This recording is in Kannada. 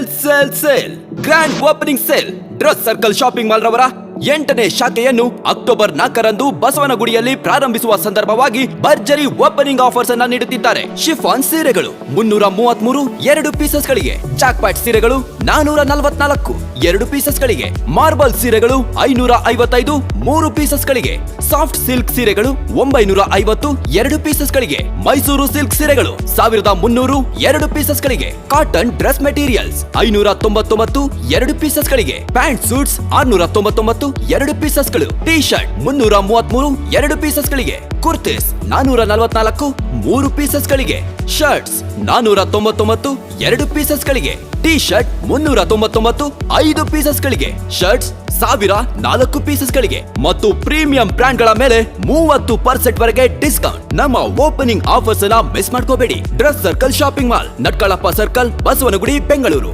Sale sale sale grand opening sale dress circle shopping mall ಎಂಟನೇ ಶಾಖೆಯನ್ನು ಅಕ್ಟೋಬರ್ ನಾಲ್ಕರಂದು ಬಸವನಗುಡಿಯಲ್ಲಿ ಪ್ರಾರಂಭಿಸುವ ಸಂದರ್ಭವಾಗಿ ಭರ್ಜರಿ ಓಪನಿಂಗ್ ಆಫರ್ಸ್ ಅನ್ನ ನೀಡುತ್ತಿದ್ದಾರೆ. ಶಿಫಾನ್ ಸೀರೆಗಳು ಮುನ್ನೂರ ಮೂವತ್ಮೂರು, ಎರಡು ಪೀಸಸ್ ಗಳಿಗೆ ಚಾಕ್ಪ್ಯಾಟ್ ಸೀರೆಗಳು ನಾನೂರ ನಲವತ್ನಾಲ್ಕು, ಎರಡು ಪೀಸಸ್ ಗಳಿಗೆ ಮಾರ್ಬಲ್ ಸೀರೆಗಳು ಐನೂರ ಐವತ್ತೈದು, ಮೂರು ಪೀಸಸ್ ಗಳಿಗೆ ಸಾಫ್ಟ್ ಸಿಲ್ಕ್ ಸೀರೆಗಳು ಒಂಬೈನೂರ ಐವತ್ತು, ಎರಡು ಪೀಸಸ್ ಗಳಿಗೆ ಮೈಸೂರು ಸಿಲ್ಕ್ ಸೀರೆಗಳು ಸಾವಿರದ ಮುನ್ನೂರು, ಎರಡು ಪೀಸಸ್ ಗಳಿಗೆ ಕಾಟನ್ ಡ್ರೆಸ್ ಮೆಟೀರಿಯಲ್ಸ್ ಐನೂರ ತೊಂಬತ್ತೊಂಬತ್ತು, ಎರಡು ಪೀಸಸ್ ಗಳಿಗೆ ಪ್ಯಾಂಟ್ ಸೂಟ್ಸ್ ಆರ್ನೂರ ತೊಂಬತ್ತೊಂಬತ್ತು ಎರಡು ಪೀಸಸ್ಗಳು ಟಿ ಶರ್ಟ್ ಮುನ್ನೂರ ಮೂವತ್ಮೂರು, ಎರಡು ಪೀಸಸ್ ಗಳಿಗೆ ಕುರ್ತಿಸ್ ನಾನೂರ ನಲವತ್ನಾಲ್ಕು, ಮೂರು ಪೀಸಸ್ ಗಳಿಗೆ ಶರ್ಟ್ಸ್ ನಾನೂರ ತೊಂಬತ್ತೊಂಬತ್ತು, ಎರಡು ಪೀಸಸ್ ಗಳಿಗೆ ಟಿ ಶರ್ಟ್ ಮುನ್ನೂರ ತೊಂಬತ್ತೊಂಬತ್ತು, ಐದು ಪೀಸಸ್ ಗಳಿಗೆ ಶರ್ಟ್ಸ್ ಸಾವಿರ ನಾಲ್ಕು ಪೀಸಸ್ ಗಳಿಗೆ ಮತ್ತು ಪ್ರೀಮಿಯಂ ಬ್ರಾಂಡ್ಗಳ ಮೇಲೆ ಮೂವತ್ತು ಪರ್ಸೆಂಟ್ ವರೆಗೆ ಡಿಸ್ಕೌಂಟ್. ನಮ್ಮ ಓಪನಿಂಗ್ ಆಫರ್ಸ್ ಮಿಸ್ ಮಾಡ್ಕೋಬೇಡಿ. Dress circle shopping mall Natkalappa circle, Basavanagudi, Bengaluru.